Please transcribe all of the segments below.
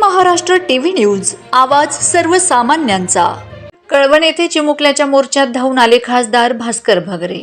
Maharashtra TV news आवाज सर्वसामान्यांचा. कळवण येथे चिमुकल्याच्या मोर्चात धावून आले खासदार भास्कर भगरे.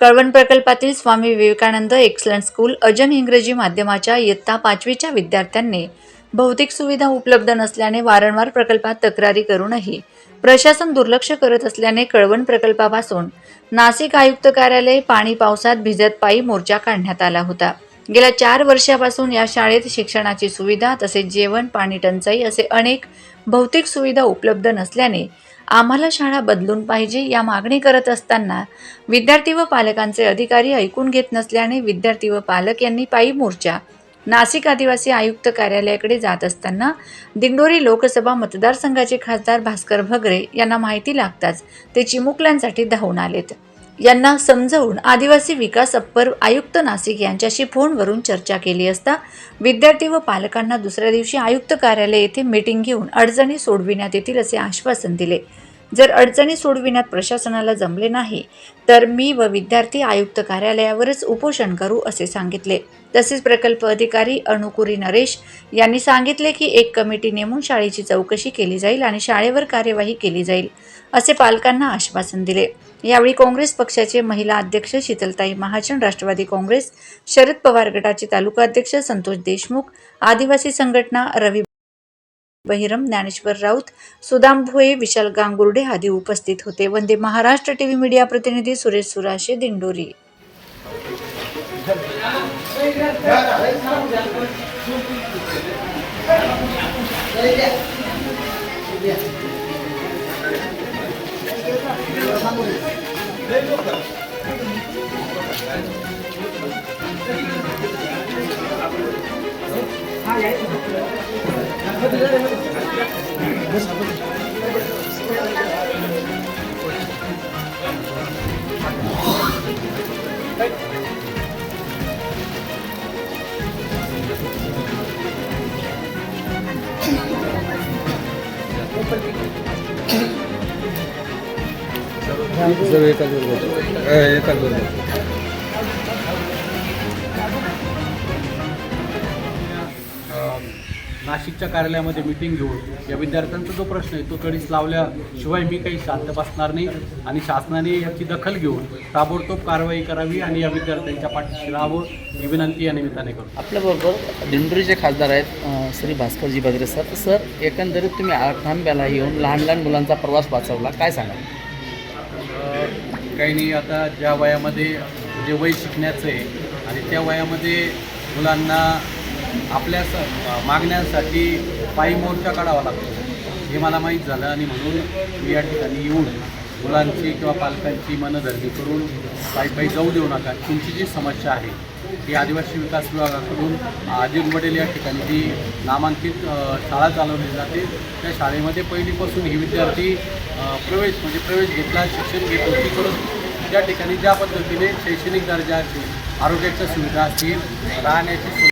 कळवण प्रकल्पातील स्वामी विवेकानंद एक्सलंट स्कूल अजन इंग्रजी माध्यमाच्या इयत्ता पाचवीच्या विद्यार्थ्यांनी भौतिक सुविधा उपलब्ध नसल्याने वारंवार प्रकल्पात तक्रारी करूनही प्रशासन दुर्लक्ष करत असल्याने कळवण प्रकल्पापासून नाशिक आयुक्त कार्यालय पाणी पावसात भिजत पायी मोर्चा काढण्यात आला होता. गेल्या चार वर्षापासून या शाळेत शिक्षणाची सुविधा तसेच जेवण पाणी टंचाई असे अनेक भौतिक सुविधा उपलब्ध नसल्याने आम्हाला शाळा बदलून पाहिजे या मागणी करत असताना विद्यार्थी व पालकांचे अधिकारी ऐकून घेत नसल्याने विद्यार्थी व पालक यांनी पायी मोर्चा नाशिक आदिवासी आयुक्त कार्यालयाकडे जात असताना दिंडोरी लोकसभा मतदारसंघाचे खासदार भास्कर भगरे यांना माहिती लागताच ते चिमुकल्यांसाठी धावून आलेत. यांना समजावून आदिवासी विकास अप्पर आयुक्त नाशिक यांच्याशी फोनवरून चर्चा केली असता विद्यार्थी व पालकांना दुसऱ्या दिवशी आयुक्त कार्यालय येथे मीटिंग घेऊन अडचणी सोडविण्यात येतील असे आश्वासन दिले. जर अडचणी सोडविण्यात प्रशासनाला जमले नाही तर मी व विद्यार्थी आयुक्त कार्यालयावरच उपोषण करू असे सांगितले. तसेच प्रकल्प अधिकारी अनुकुरी नरेश यांनी सांगितले की एक कमिटी नेमून शाळेची चौकशी केली जाईल आणि शाळेवर कार्यवाही केली जाईल असे पालकांना आश्वासन दिले. यावेळी काँग्रेस पक्षाचे महिला अध्यक्ष शीतलताई महाजन राष्ट्रवादी काँग्रेस शरद पवार गटाचे तालुका अध्यक्ष संतोष देशमुख आदिवासी संघटना रवी बहिरम ज्ञानेश्वर राऊत सुदाम भोये विशाल गांगुर्डे आदी उपस्थित होते. वंदे महाराष्ट्र टीव्ही मीडिया प्रतिनिधी सुरेश सुराशे दिंडोरी. सर्व एकाच बरोबर एकाच बरोबर नाशिकच्या कार्यालयामध्ये मिटिंग घेऊन या विद्यार्थ्यांचा जो प्रश्न आहे तो कधीच लावल्याशिवाय मी काही शांत बसणार नाही आणि शासनाने याची दखल घेऊन ताबडतोब कारवाई करावी आणि या विद्यार्थ्यांच्या पाठीशी राहावं ही विनंती या निमित्ताने करतो. आपल्याबरोबर दिंडोरीचे खासदार आहेत श्री भास्करजी बगरे सर. सर एकंदरीत तुम्ही आठांब्याला येऊन लहान लहान मुलांचा प्रवास वाचवला काय सांगा काही नाही आता ज्या वयामध्ये जे वय शिकण्याचं आहे आणि त्या वयामध्ये मुलांना आपल्या स मागण्यांसाठी पायी मोर्चा काढावा लागतो. हे मला माहीत झालं आणि म्हणून मी या ठिकाणी येऊन मुलांची किंवा पालकांची मनधरणी करून पायी पायी जाऊ देऊ नका. तुमची जी समस्या आहे ही आदिवासी विकास विभागाकडून अजित वडेल या ठिकाणी जी नामांकित शाळा चालवली जाते त्या शाळेमध्ये पहिलीपासून ही विद्यार्थी प्रवेश म्हणजे प्रवेश घेतला शिक्षण घेतो होती. त्या ठिकाणी ज्या पद्धतीने शैक्षणिक दर्जा असेल आरोग्याच्या सुविधा असतील राहण्याची सुविधा